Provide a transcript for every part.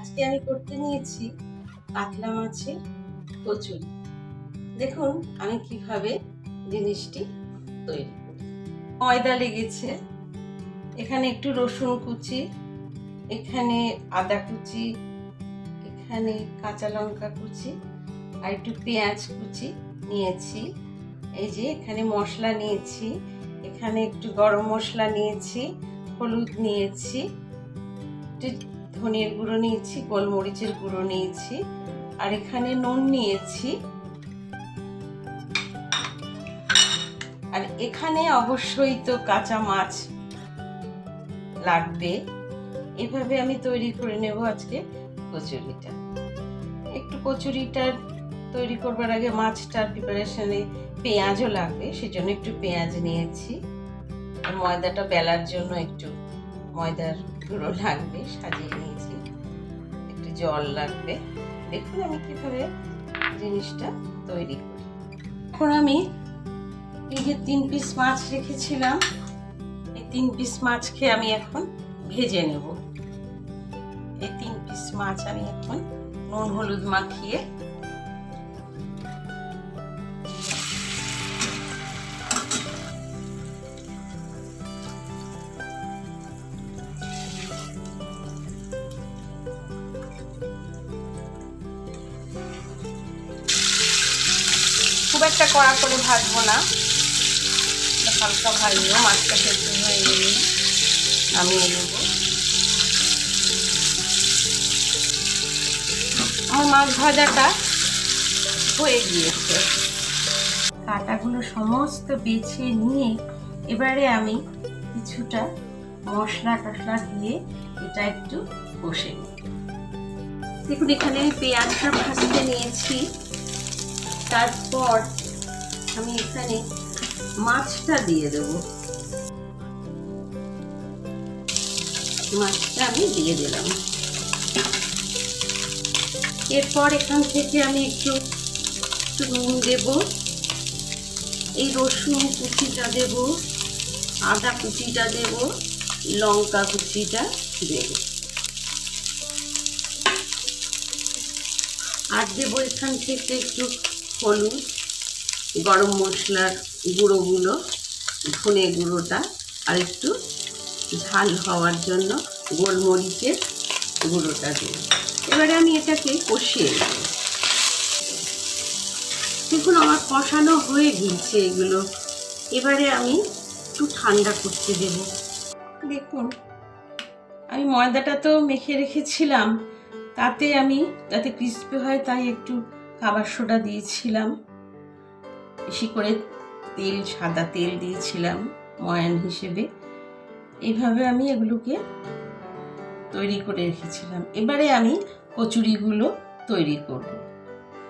আজকে আমি করতে নিয়েছি কাতলা মাছের কচুরি। দেখুন আমি কীভাবে জিনিসটি তৈরি করি। ময়দা লেগেছে, এখানে একটু রসুন কুচি, এখানে আদা কুচি, এখানে কাঁচা লঙ্কা কুচি আর একটু পেঁয়াজ কুচি নিয়েছি। এই যে এখানে মশলা নিয়েছি, এখানে একটু গরম মশলা নিয়েছি, হলুদ নিয়েছি ধনের গুঁড়ো নিয়েছি, গোলমরিচের গুঁড়ো নিয়েছি, আর এখানে নুন নিয়েছি। আর এখানে অবশ্যই তো কাঁচা মাছ লাগবে। এভাবে আমি তৈরি করে নেব আজকে কচুরিটা। একটু কচুরিটার তৈরি করবার আগে মাছটার প্রিপারেশনে পেঁয়াজও লাগবে, সেজন্য একটু পেঁয়াজ নিয়েছি। ময়দাটা বেলার জন্য একটু ময়দার গুঁড়ো লাগবে, সাজিয়ে একটু জল লাগবে। দেখুন আমি কীভাবে জিনিসটা তৈরি করি। এখন আমি এই যে তিন পিস মাছ রেখেছিলাম, এই তিন পিস মাছকে আমি এখন ভেজে নেব। এই তিন পিস মাছ আমি এখন নুন, হলুদ মাখিয়ে একটা কড়া করে ভাজবো না। হালকা ভাজবো, মাছটা সেদ্ধ হয়ে গেলে নামিয়ে নেব। আমার মাছ ভাজাটা হয়ে গিয়েছে। কাটাগুলো সমস্ত বেছে নিয়ে এবারে আমি কিছুটা মশলা টশলা দিয়ে এটা একটু কষে নিই দেখুন, এখানে পেঁয়াজটা ভাজতে নিয়েছি। তারপর আমি এখানে মাছটা দিয়ে দেব। মাছটা আমি দিয়ে দিলাম। এরপর এখান থেকে আমি একটু একটু নুন দেব। এই রসুন কুচিটা দেব, আদা কুচিটা দেব, লঙ্কা কুচিটা দেব। আর দেবো এখান থেকে একটু হলুদ, গরম মশলার গুঁড়োগুলো, ধনে গুঁড়োটা, আর একটু ঝাল হওয়ার জন্য গোলমরিচের গুঁড়োটা দেব এবারে আমি এটাকে কষিয়ে নেব। দেখুন, আমার কষানো হয়ে গিয়েছে এগুলো। এবারে আমি একটু ঠান্ডা করতে দেব। দেখুন, আমি ময়দাটা তো মেখে রেখেছিলাম। তাতে আমি যাতে ক্রিস্পি হয়, তাই একটু খাবার সোডা দিয়েছিলাম। বেশি করে তেল, সাদা তেল দিয়েছিলাম ময়ান হিসেবে। এইভাবে আমি এগুলোকে তৈরি করে রেখেছিলাম। এবারে আমি কচুরিগুলো তৈরি করব।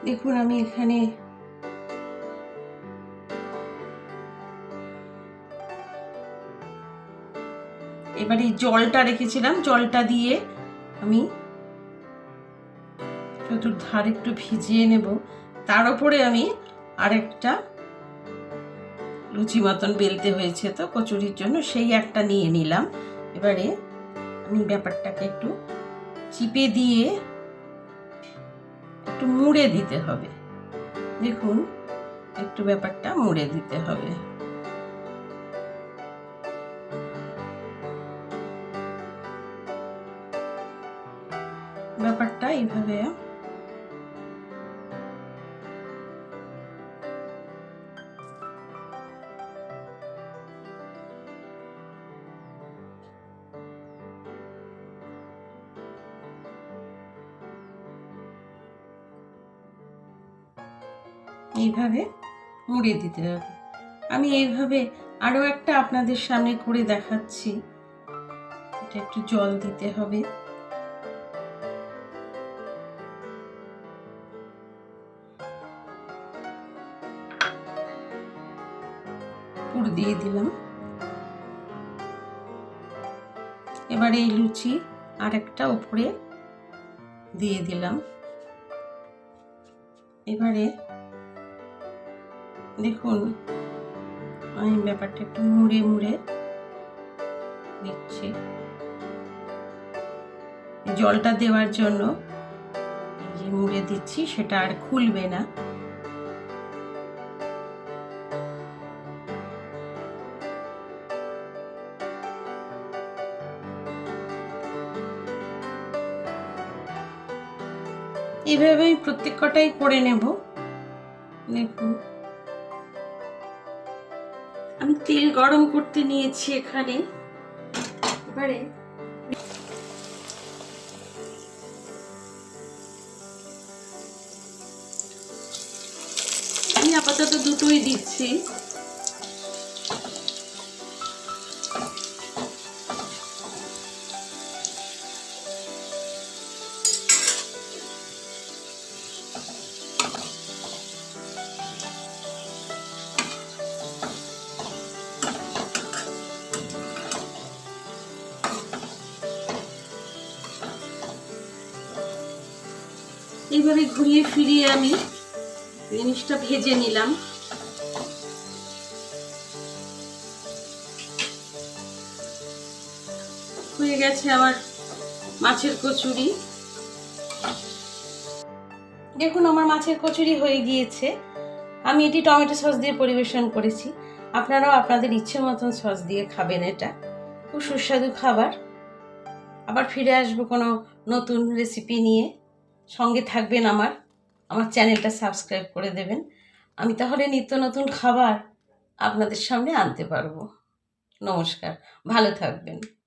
দেখুন আমি এখানে এবারে জলটা রেখেছিলাম। জলটা দিয়ে আমি চতুর্ধার একটু ভিজিয়ে নেব। তার উপরে আমি আরেকটা লুচি মতন বেলতে হয়েছে তো কচুরির জন্য, সেই একটা নিয়ে নিলাম। এবারে আমি ব্যাপারটাকে একটু চিপে দিয়ে একটু মুড়ে দিতে হবে। দেখুন, একটু ব্যাপারটা মুড়ে দিতে হবে। ব্যাপারটা এইভাবে এইভাবে মুড়ে দিতে হবে। আমি এইভাবে আরও একটা আপনাদের সামনে করে দেখাচ্ছি। এটা একটু জল দিতে হবে। পুর দিয়ে দিলাম। এবারে এই লুচি আর একটা উপরে দিয়ে দিলাম। এবারে দেখুন, আমি ব্যাপারটা একটু মুড়ে মুড়ে দিচ্ছি। জলটা দেওয়ার জন্য যে মুড়ে দিচ্ছি, সেটা আর খুলবে না। এইভাবে আমি প্রত্যেক কটাই করে নেব। দেখুন। তেল গরম করতে নিয়েছি এখানে। এবারে আমি আপাতত দুটোই দিচ্ছি। এইভাবে ঘুরিয়ে ফিরিয়ে আমি জিনিসটা ভেজে নিলাম। হয়ে গেছে আমার মাছের কচুরি। দেখুন আমার মাছের কচুরি হয়ে গিয়েছে। আমি এটি টমেটো সস দিয়ে পরিবেশন করেছি। আপনারাও আপনাদের ইচ্ছে মতন সস দিয়ে খাবেন এটা। খুব সুস্বাদু খাবার। আবার ফিরে আসব কোনো নতুন রেসিপি নিয়ে। সঙ্গে থাকবেন আমার। আমার চ্যানেলটা সাবস্ক্রাইব করে দেবেন। আমি তাহলে নিত্য নতুন খাবার আপনাদের সামনে আনতে পারব। নমস্কার। ভালো থাকবেন।